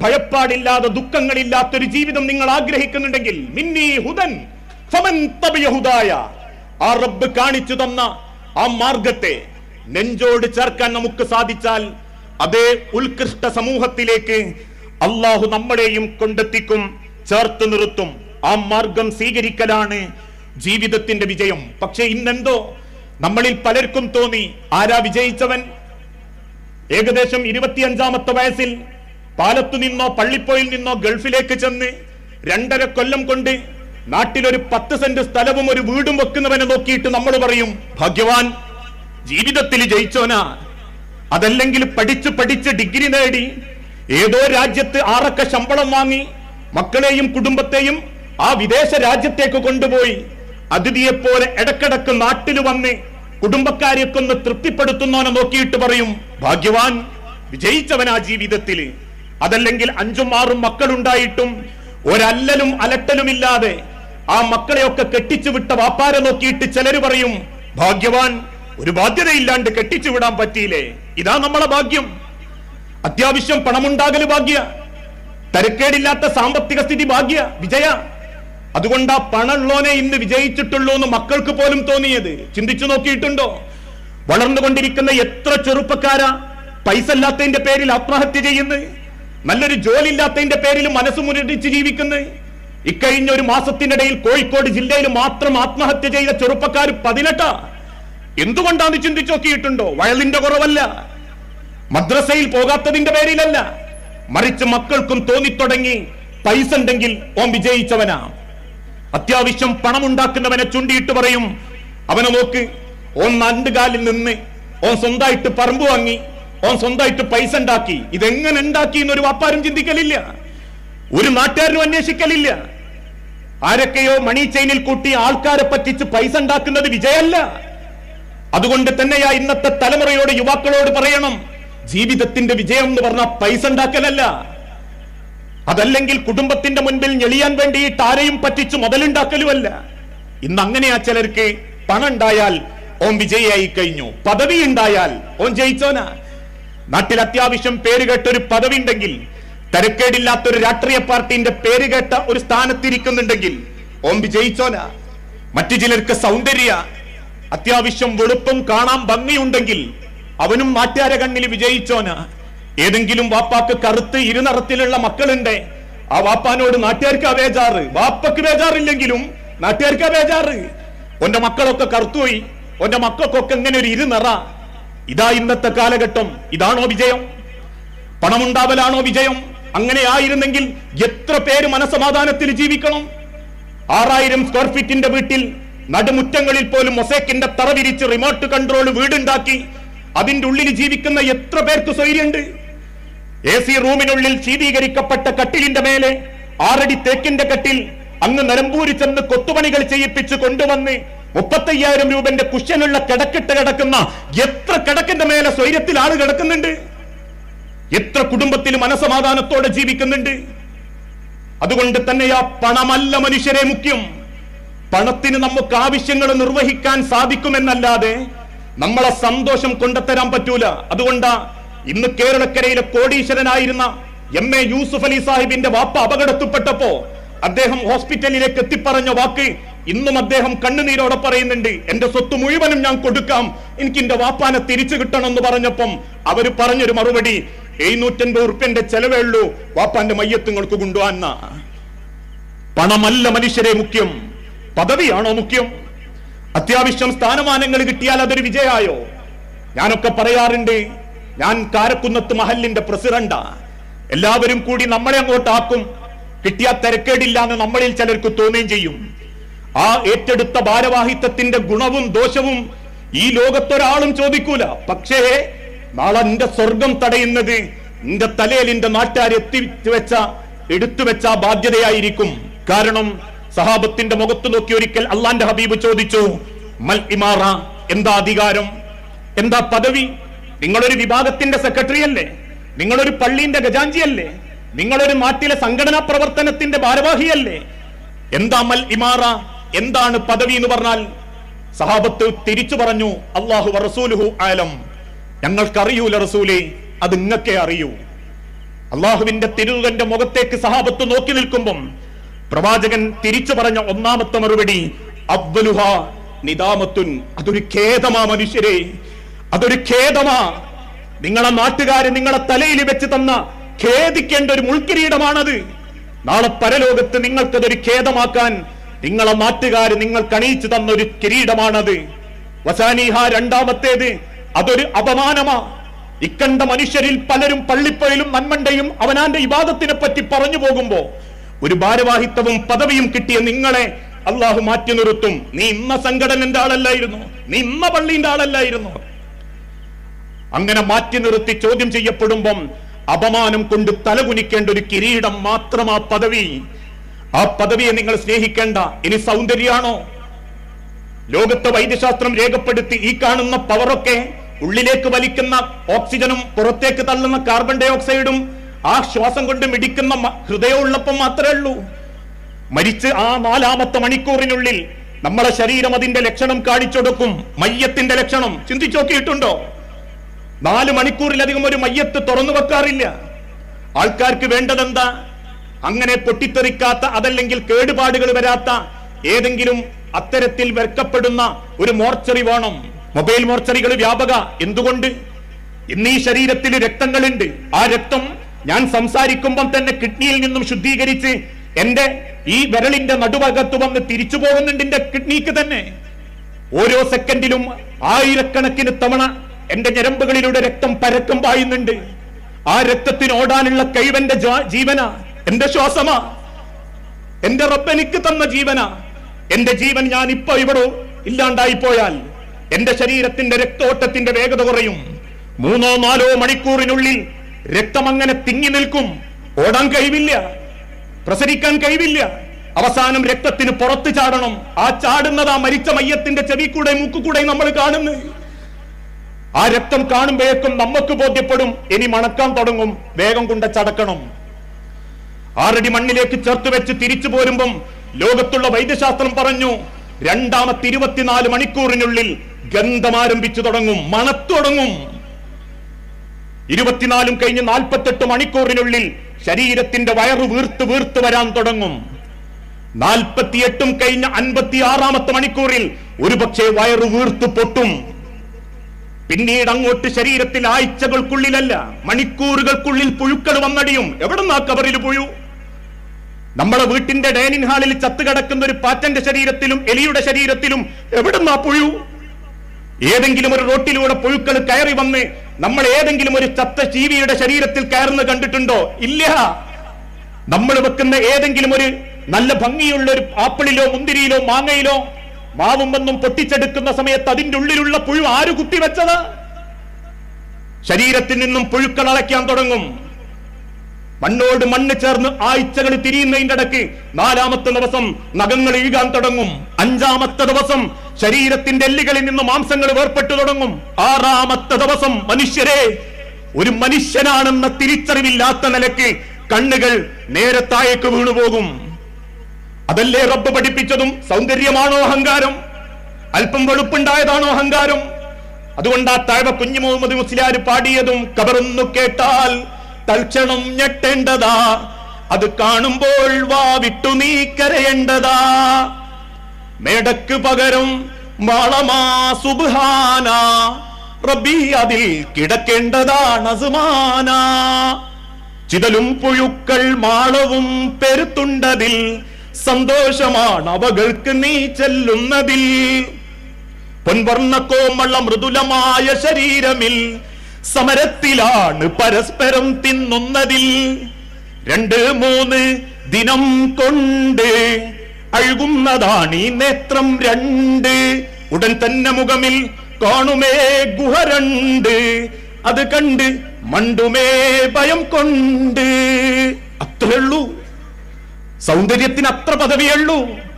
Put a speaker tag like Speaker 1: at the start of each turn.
Speaker 1: ഭയപ്പാടില്ലാതെ ദുഃഖങ്ങളില്ലാത്തൊരു ജീവിതം നിങ്ങൾ ആഗ്രഹിക്കുന്നുണ്ടെങ്കിൽ മിന്നി ഹുദൻ ഫമൻ ആ റബ്ബ് കാണിച്ചു തന്ന ആ മാർഗത്തെ നെഞ്ചോട് ചേർക്കാൻ നമുക്ക് സാധിച്ചാൽ അതേ ഉത്കൃഷ്ട സമൂഹത്തിലേക്ക് അള്ളാഹു നമ്മളെയും കൊണ്ടെത്തിക്കും ചേർത്ത് നിർത്തും. ആ മാർഗം സ്വീകരിക്കലാണ് ജീവിതത്തിന്റെ വിജയം. പക്ഷെ ഇന്നെന്തോ നമ്മളിൽ പലർക്കും തോന്നി ആരാ വിജയിച്ചവൻ? ഏകദേശം ഇരുപത്തിയഞ്ചാമത്തെ വയസ്സിൽ പാലത്തു നിന്നോ പള്ളിപ്പോയിൽ നിന്നോ ഗൾഫിലേക്ക് ചെന്ന് രണ്ടര കൊല്ലം കൊണ്ട് നാട്ടിലൊരു പത്ത് സെന്റ് സ്ഥലവും ഒരു വീടും വെക്കുന്നവനെ നോക്കിയിട്ട് നമ്മൾ പറയും ഭാഗ്യവാൻ ജീവിതത്തിൽ ജയിച്ചോനാ. അതല്ലെങ്കിൽ പഠിച്ച് പഠിച്ച് ഡിഗ്രി നേടി ഏതോ രാജ്യത്ത് ആറൊക്കെ ശമ്പളം വാങ്ങി മക്കളെയും കുടുംബത്തെയും ആ വിദേശ രാജ്യത്തേക്ക് കൊണ്ടുപോയി. അതിഥിയെപ്പോലെ ഇടക്കിടക്ക് നാട്ടിൽ വന്ന് കുടുംബക്കാരെയൊക്കെ ഒന്ന് തൃപ്തിപ്പെടുത്തുന്നവനെ നോക്കിയിട്ട് പറയും ഭാഗ്യവാൻ വിജയിച്ചവനാ ജീവിതത്തിൽ അതല്ലെങ്കിൽ അഞ്ചും ആറും മക്കളുണ്ടായിട്ടും ഒരല്ലലും അലട്ടലുമില്ലാതെ ആ മക്കളെയൊക്കെ കെട്ടിച്ചു വിട്ട വാപ്പാരെ നോക്കിയിട്ട് ചിലര് പറയും ഭാഗ്യവാൻ ഒരു ബാധ്യതയില്ലാണ്ട് കെട്ടിച്ചു വിടാൻ പറ്റിയില്ലേ? ഇതാ നമ്മളെ ഭാഗ്യം. അത്യാവശ്യം പണമുണ്ടാകൽ ഭാഗ്യ. തരക്കേടില്ലാത്ത സാമ്പത്തിക സ്ഥിതി ഭാഗ്യ വിജയ. അതുകൊണ്ട് ആ പണമുള്ളോനെ ഇന്ന് വിജയിച്ചിട്ടുള്ളൂ എന്ന് മക്കൾക്ക് പോലും തോന്നിയത്. ചിന്തിച്ചു നോക്കിയിട്ടുണ്ടോ? വളർന്നുകൊണ്ടിരിക്കുന്ന എത്ര ചെറുപ്പക്കാരാ പൈസ ഇല്ലാത്തതിന്റെ പേരിൽ ആത്മഹത്യ ചെയ്യുന്നത്? നല്ലൊരു ജോലി ഇല്ലാത്തതിന്റെ പേരിൽ മനസ്സ് മുരടിച്ച് ജീവിക്കുന്നത് ഇക്കഴിഞ്ഞ ഒരു മാസത്തിനിടയിൽ കോഴിക്കോട് ജില്ലയിൽ മാത്രം ആത്മഹത്യ ചെയ്ത ചെറുപ്പക്കാർ പതിനെട്ടാ. എന്തുകൊണ്ടാന്ന് ചിന്തിച്ചു നോക്കിയിട്ടുണ്ടോ? വയലിന്റെ കുറവല്ല. മദ്രസയിൽ പോകാത്തതിന്റെ പേരിലല്ല. മറിച്ച് മക്കൾക്കും തോന്നിത്തുടങ്ങി പൈസ ഉണ്ടെങ്കിൽ ഓൻ വിജയിച്ചവനാ. അത്യാവശ്യം പണമുണ്ടാക്കുന്നവനെ ചൂണ്ടിയിട്ട് പറയും. അവനെ നോക്ക് ഓൻ നാണ്ടുകാലിൽ നിന്ന് ഓൻ സ്വന്തമായിട്ട് പറമ്പ് വാങ്ങി. ഓൻ സ്വന്തമായിട്ട് പൈസ ഉണ്ടാക്കി. ഇതെങ്ങനെ ഉണ്ടാക്കി എന്നൊരു വാപ്പാരും ചിന്തിക്കലില്ല. ഒരു നാട്ടുകാരനും അന്വേഷിക്കലില്ല. ആരൊക്കെയോ മണി ചെയിനിൽ കൂട്ടി ആൾക്കാരെ പറ്റിച്ച് പൈസ ഉണ്ടാക്കുന്നത് വിജയമല്ല അതുകൊണ്ട് തന്നെയാ ഇന്നത്തെ തലമുറയോട് യുവാക്കളോട് പറയണം ജീവിതത്തിന്റെ വിജയം എന്ന് പറഞ്ഞാൽ പൈസ ഉണ്ടാക്കലല്ല. അതല്ലെങ്കിൽ കുടുംബത്തിന്റെ മുൻപിൽ ഞെളിയാൻ വേണ്ടിയിട്ട് ആരെയും പറ്റിച്ച് മുതലുണ്ടാക്കലുമല്ല. ഇന്ന് അങ്ങനെയാ ചിലർക്ക് പണം ഉണ്ടായാൽ ഓം വിജയിയായി കഴിഞ്ഞു. പദവി ഉണ്ടായാൽ ഓം ജയിച്ചോനാ. നാട്ടിൽ അത്യാവശ്യം പേര് കേട്ട ഒരു പദവി ഉണ്ടെങ്കിൽ തരക്കേടില്ലാത്ത ഒരു രാഷ്ട്രീയ പാർട്ടിന്റെ പേര് കേട്ട ഒരു സ്ഥാനത്തിരിക്കുന്നുണ്ടെങ്കിൽ ഓം വിജയിച്ചോല മറ്റു ചിലർക്ക് സൗന്ദര്യ അത്യാവശ്യം വെളുപ്പം കാണാൻ ഭംഗിയുണ്ടെങ്കിൽ അവനും നാട്ടുകാരെ കണ്ണിൽ വിജയിച്ചോന. ഏതെങ്കിലും വാപ്പാക്ക് കറുത്ത് ഇരുനിറത്തിലുള്ള മക്കളുണ്ട് ആ വാപ്പാനോട് നാട്ടുകാർക്ക് ബേജാറ്. വാപ്പക്ക് ബേജാറില്ലെങ്കിലും നാട്ടുകാർക്ക് ബേജാറ്. ഒന്റെ മക്കളൊക്കെ കറുത്തുപോയി ഒന്റെ മക്കൾക്കൊക്കെ ഇങ്ങനെ ഒരു ഇരുനിറ. ഇതാ ഇന്നത്തെ കാലഘട്ടം. ഇതാണോ വിജയം? പണമുണ്ടാവലാണോ വിജയം? അങ്ങനെ ആയിരുന്നെങ്കിൽ എത്ര പേര് മനസമാധാനത്തിൽ ജീവിക്കണം? ആറായിരം സ്ക്വയർ ഫീറ്റിന്റെ വീട്ടിൽ നടുമുറ്റങ്ങളിൽ പോലും മൊസേക്കിന്റെ തറ വിരിച്ച് റിമോട്ട് കൺട്രോൾ വീടുണ്ടാക്കി അതിന്റെ ഉള്ളിൽ ജീവിക്കുന്ന എത്ര പേർക്ക് സ്വൈര്യമുണ്ട് എ സി റൂമിനുള്ളിൽ ശീതീകരിക്കപ്പെട്ട കട്ടിലിന്റെ മേലെ ആറടി തേക്കിന്റെ കട്ടിൽ അങ്ങ് നിലമ്പൂരി ചെന്ന് കൊത്തുപണികൾ ചെയ്യിപ്പിച്ച് കൊണ്ടുവന്ന് മുപ്പത്തയ്യായിരം രൂപന്റെ കുഷ്യനുള്ള കിടക്കിട്ട് കിടക്കുന്ന എത്ര കിടക്കിന്റെ മേലെ സ്വൈര്യത്തിൽ ആൾ കിടക്കുന്നുണ്ട്? എത്ര കുടുംബത്തിൽ മനസമാധാനത്തോടെ ജീവിക്കുന്നുണ്ട്? അതുകൊണ്ട് തന്നെ ആ പണമല്ല മനുഷ്യരെ മുഖ്യം. പണത്തിന് നമുക്ക് ആവശ്യങ്ങൾ നിർവഹിക്കാൻ സാധിക്കുമെന്നല്ലാതെ നമ്മളെ സന്തോഷം കൊണ്ടെത്തരാൻ പറ്റൂല. അതുകൊണ്ടാ ഇന്ന് കേരളക്കരയിലെ കോടീശ്വരനായിരുന്ന എം എ യൂസുഫ് അലി സാഹിബിന്റെ വാപ്പ അപകടത്തിൽപ്പെട്ടപ്പോ അദ്ദേഹം ഹോസ്പിറ്റലിലേക്ക് എത്തിപ്പറഞ്ഞ വാക്ക് ഇന്നും അദ്ദേഹം കണ്ണുനീരോടെ പറയുന്നുണ്ട് എന്റെ സ്വത്ത് മുഴുവനും ഞാൻ കൊടുക്കാം. എനിക്ക് എന്റെ വാപ്പാനെ തിരിച്ചു കിട്ടണം എന്ന് പറഞ്ഞപ്പം അവർ പറഞ്ഞൊരു മറുപടി എഴുന്നൂറ്റൻപത് ഉറുപ്പ്യന്റെ ചെലവേ ഉള്ളൂ. വാപ്പാന്റെ മയ്യത്തുങ്ങൾക്ക് കൊണ്ടുപോകാന്ന പണമല്ല മനുഷ്യരെ മുഖ്യം. പദവിയാണോ മുഖ്യം? അത്യാവശ്യം സ്ഥാനമാനങ്ങൾ കിട്ടിയാൽ അതൊരു വിജയമായോ? ഞാനൊക്കെ പറയാറുണ്ട് ഞാൻ കാരക്കുന്നത്ത് മഹലിന്റെ പ്രസിഡന്റാ. എല്ലാവരും കൂടി നമ്മളെ അങ്ങോട്ടാക്കും. കിട്ടിയാൽ തിരക്കേടില്ല എന്ന് നമ്മളിൽ ചിലർക്ക് തോന്നുകയും ചെയ്യും. ആ ഏറ്റെടുത്ത ഭാരവാഹിത്വത്തിന്റെ ഗുണവും ദോഷവും ഈ ലോകത്തൊരാളും ചോദിക്കൂല. പക്ഷേ നാളെ എന്റെ സ്വർഗം തടയുന്നത് നിന്റെ തലയിൽ എന്റെ നാട്ടുകാർ എത്തിവെച്ച വെച്ച എടുത്തു വെച്ച ബാധ്യതയായിരിക്കും. കാരണം സഹാബത്തിന്റെ മുഖത്ത് നോക്കി ഒരിക്കൽ അള്ളാന്റെ ഹബീബ് ചോദിച്ചു മൽ ഇമാറ എന്താ അധികാരം? എന്താ പദവി? നിങ്ങളൊരു വിഭാഗത്തിന്റെ സെക്രട്ടറി അല്ലേ? നിങ്ങളൊരു പള്ളിന്റെ ഗജാഞ്ചിയല്ലേ നിങ്ങളൊരു നാട്ടിലെ സംഘടനാ പ്രവർത്തനത്തിന്റെ ഭാരവാഹിയല്ലേ എന്താ മൽ ഇമാറ? എന്താണ് പദവി എന്ന് പറഞ്ഞാൽ സഹാബത്ത് തിരിച്ചു പറഞ്ഞു അള്ളാഹു റസൂലുഹു ആലം ഞങ്ങൾക്കറിയൂല റസൂലെ അത് ഇങ്ങക്കെ അറിയൂ. അള്ളാഹുവിന്റെ തിരുതന്റെ മുഖത്തേക്ക് സഹാബത്ത് നോക്കി നിൽക്കുമ്പം പ്രവാചകൻ തിരിച്ചു പറഞ്ഞ ഒന്നാമത്തെ മറുപടി അബ്ദുലുഹ നിദാമത്തുൻ. അതൊരു ഖേദമാ മനുഷ്യരെ അതൊരു ഖേദമാ. നിങ്ങളെ നാട്ടുകാര് നിങ്ങളെ തലയിൽ വെച്ച് തന്ന ഖേദിക്കേണ്ട ഒരു മുൾക്കിരീടമാണത്. നാളെ പരലോകത്ത് നിങ്ങൾക്കതൊരു ഖേദമാക്കാൻ നിങ്ങളെ നാട്ടുകാർ നിങ്ങൾക്ക് അണിയിച്ചു തന്ന ഒരു കിരീടമാണത്. വസാനിഹ രണ്ടാമത്തേത് അതൊരു അപമാനമാ. ഇക്കണ്ട മനുഷ്യരിൽ പലരും പള്ളിപ്പയിലും നന്മണ്ടയും അവനാന്റെ ഇബാദത്തിനെ പറ്റി പറഞ്ഞു പോകുമ്പോ ഒരു ഭാരവാഹിത്വവും പദവിയും കിട്ടിയ നിങ്ങളെ അള്ളാഹു മാറ്റി നിർത്തും. നീ ഇന്ന സംഘടനന്റെ ആളല്ലായിരുന്നു. നീ ഇന്ന പള്ളിന്റെ ആളല്ലായിരുന്നു. അങ്ങനെ മാറ്റി നിർത്തി ചോദ്യം ചെയ്യപ്പെടുമ്പം അപമാനം കൊണ്ട് തലകുനിക്കേണ്ട ഒരു കിരീടം മാത്രമാ പദവി. ആ പദവിയെ നിങ്ങൾ സ്നേഹിക്കേണ്ട. ഇനി സൗന്ദര്യമാണോ ലോകത്തെ വൈദ്യശാസ്ത്രം രേഖപ്പെടുത്തി ഈ കാണുന്ന പവറൊക്കെ ഉള്ളിലേക്ക് വലിക്കുന്ന ഓക്സിജനും പുറത്തേക്ക് തള്ളുന്ന കാർബൺ ഡൈ ഓക്സൈഡും ആ ശ്വാസം കൊണ്ട് മിടിക്കുന്ന ഹൃദയം ഉള്ളപ്പം മാത്രമേ ഉള്ളൂ. മരിച്ച് ആ നാലാമത്തെ മണിക്കൂറിനുള്ളിൽ നമ്മളെ ശരീരം അതിന്റെ ലക്ഷണം കാണിച്ചൊടുക്കും. മയ്യത്തിന്റെ ലക്ഷണം. ചിന്തിച്ചു നോക്കിയിട്ടുണ്ടോ? നാല് മണിക്കൂറിലധികം ഒരു മയ്യത്ത് തുറന്നു വെക്കാറില്ല. ആൾക്കാർക്ക് വേണ്ടതെന്താ? അങ്ങനെ പൊട്ടിത്തെറിക്കാത്ത അതല്ലെങ്കിൽ കേടുപാടുകൾ വരാത്ത ഏതെങ്കിലും അത്തരത്തിൽ വെക്കപ്പെടുന്ന ഒരു മോർച്ചറി വേണം. മൊബൈൽ മോർച്ചറികൾ വ്യാപക. എന്തുകൊണ്ട്? ഇന്ന് ശരീരത്തിൽ രക്തങ്ങളുണ്ട്. ആ രക്തം ഞാൻ സംസാരിക്കുമ്പം തന്നെ കിഡ്നിയിൽ നിന്നും ശുദ്ധീകരിച്ച് എന്റെ ഈ വിരളിന്റെ നടുവകത്ത് വന്ന് തിരിച്ചു പോകുന്നുണ്ട് എന്റെ കിഡ്നിക്ക് തന്നെ. ഓരോ സെക്കൻഡിലും ആയിരക്കണക്കിന് തവണ എന്റെ ഞരമ്പുകളിലൂടെ രക്തം പരക്കം പായുന്നുണ്ട്. ആ രക്തത്തിനോടാനുള്ള കൈവന്റെ ജാ- ജീവനാ. എന്റെ ശ്വാസമാ. എന്റെ റബ്ബ് എനിക്ക് തന്ന ജീവനാ. എന്റെ ജീവൻ ഞാൻ ഇപ്പൊ ഇവിടെ ഇല്ലാണ്ടായി പോയാൽ എന്റെ ശരീരത്തിന്റെ രക്തോട്ടത്തിന്റെ വേഗത കുറയും. മൂന്നോ നാലോ മണിക്കൂറിനുള്ളിൽ രക്തം അങ്ങനെ തിങ്ങി നിൽക്കും. ഓടാൻ കഴിവില്ല. പ്രസരിക്കാൻ കഴിവില്ല. അവസാനം രക്തത്തിന് പുറത്ത് ചാടണം. ആ ചാടുന്നത് ആ മരിച്ച മയ്യത്തിന്റെ ചെവി കൂടെ മൂക്കുകൂടെ നമ്മൾ കാണുന്നു ആ രക്തം കാണുമ്പോഴേക്കും നമുക്ക് ബോധ്യപ്പെടും. ഇനി മണക്കാൻ തുടങ്ങും. വേഗം കൊണ്ട് ചടക്കണം. ആറടി മണ്ണിലേക്ക് ചേർത്ത് വെച്ച് തിരിച്ചു പോരുമ്പം ലോകത്തുള്ള വൈദ്യശാസ്ത്രം പറഞ്ഞു രണ്ടാമത്തെ ഇരുപത്തിനാല് മണിക്കൂറിനുള്ളിൽ ഗന്ധം ആരംഭിച്ചു തുടങ്ങും മണത്തു തുടങ്ങും. ഇരുപത്തിനാലും കഴിഞ്ഞ് നാൽപ്പത്തെട്ട് മണിക്കൂറിനുള്ളിൽ ശരീരത്തിന്റെ വയറ് വീർത്ത് വീർത്ത് വരാൻ തുടങ്ങും. നാൽപ്പത്തിയെട്ടും കഴിഞ്ഞ അൻപത്തി ആറാമത്തെ മണിക്കൂറിൽ ഒരുപക്ഷെ വയറ് വീർത്ത് പൊട്ടും. പിന്നീട് അങ്ങോട്ട് ശരീരത്തിൽ ആഴ്ചകൾക്കുള്ളിലല്ല മണിക്കൂറുകൾക്കുള്ളിൽ പുഴുക്കൾ വന്നടിയും. എവിടുന്നാ കവറിൽ പുഴു? നമ്മളെ വീട്ടിന്റെ ഡൈനിങ് ഹാളിൽ ചത്തുകിടക്കുന്ന ഒരു പാറ്റന്റെ ശരീരത്തിലും എലിയുടെ ശരീരത്തിലും എവിടുന്നാ പുഴു? ഏതെങ്കിലും ഒരു റോട്ടിലൂടെ പുഴുക്കൾ കയറി വന്ന് നമ്മൾ ഏതെങ്കിലും ഒരു ചത്ത ജീവിയുടെ ശരീരത്തിൽ കയറുന്ന കണ്ടിട്ടുണ്ടോ? ഇല്ല. നമ്മൾ വെക്കുന്ന ഏതെങ്കിലും ഒരു നല്ല ഭംഗിയുള്ള ഒരു ആപ്പിളിലോ മുന്തിരിയിലോ മാങ്ങയിലോ മാവും വന്നും പൊട്ടിച്ചെടുക്കുന്ന സമയത്ത് അതിന്റെ ഉള്ളിലുള്ള പുഴു ആര് കുത്തിവെച്ചത്? ശരീരത്തിൽ നിന്നും പുഴുക്കൾ അളയ്ക്കാൻ തുടങ്ങും. മണ്ണോട് മണ്ണ് ചേർന്ന് ആഴ്ചകൾ തിരിയുന്നതിന്റെ ഇടയ്ക്ക് നാലാമത്തെ ദിവസം നഖങ്ങൾ ഇഴുകാൻ തുടങ്ങും. അഞ്ചാമത്തെ ദിവസം ശരീരത്തിന്റെ എല്ലുകളിൽ നിന്ന് മാംസങ്ങൾ വേർപെട്ടു തുടങ്ങും. ആറാമത്തെ ദിവസം മനുഷ്യരെ ഒരു മനുഷ്യനാണെന്ന തിരിച്ചറിവില്ലാത്ത നിലയ്ക്ക് കണ്ണുകൾ നേരെ താഴേക്ക് വീണുപോകും അതല്ലേ റബ്ബ് പഠിപ്പിച്ചതും? സൗന്ദര്യമാണോ അഹങ്കാരം? അല്പം വെളുപ്പുണ്ടായതാണോ അഹങ്കാരം? അതുകൊണ്ട് ആ താഴ്വ കുഞ്ഞു മുഹമ്മദ് മുസ്ലിയാർ പാടിയതും കബറൊന്നു കേട്ടാൽ തൽക്ഷണം ഞെട്ടേണ്ടതാ. അത് കാണുമ്പോൾ വാ വിട്ടു നീ കരയേണ്ടതാ. മേടക്ക് പകരം മാളമാ സുബാന റബ്ബി അതിൽ കിടക്കേണ്ടതാണ് അസുമാന. ചിതലും പുഴുക്കൾ മാളവും പെരുത്തുണ്ടതിൽ സന്തോഷമാണ് അവകൾക്ക് നീ ചെല്ലുന്നതിൽ. പൊൻവർണ കോമള മൃദുലമായ ശരീരമിൽ സമരത്തിലാണ് പരസ്പരം തിന്നുന്നതിൽ. രണ്ട് മൂന്ന് ദിനം കൊണ്ട് അഴുകുന്നതാണ് ഈ നേത്രം രണ്ട്. ഉടൻ തന്നെ മുഖമിൽ കാണുമേ ഗുഹ രണ്ട്. അത് കണ്ട് മണ്ടുമേ ഭയം കൊണ്ട്. അത്രയുള്ളൂ. സൗന്ദര്യത്തിന് അത്ര പദവിയേ ഉള്ളൂ.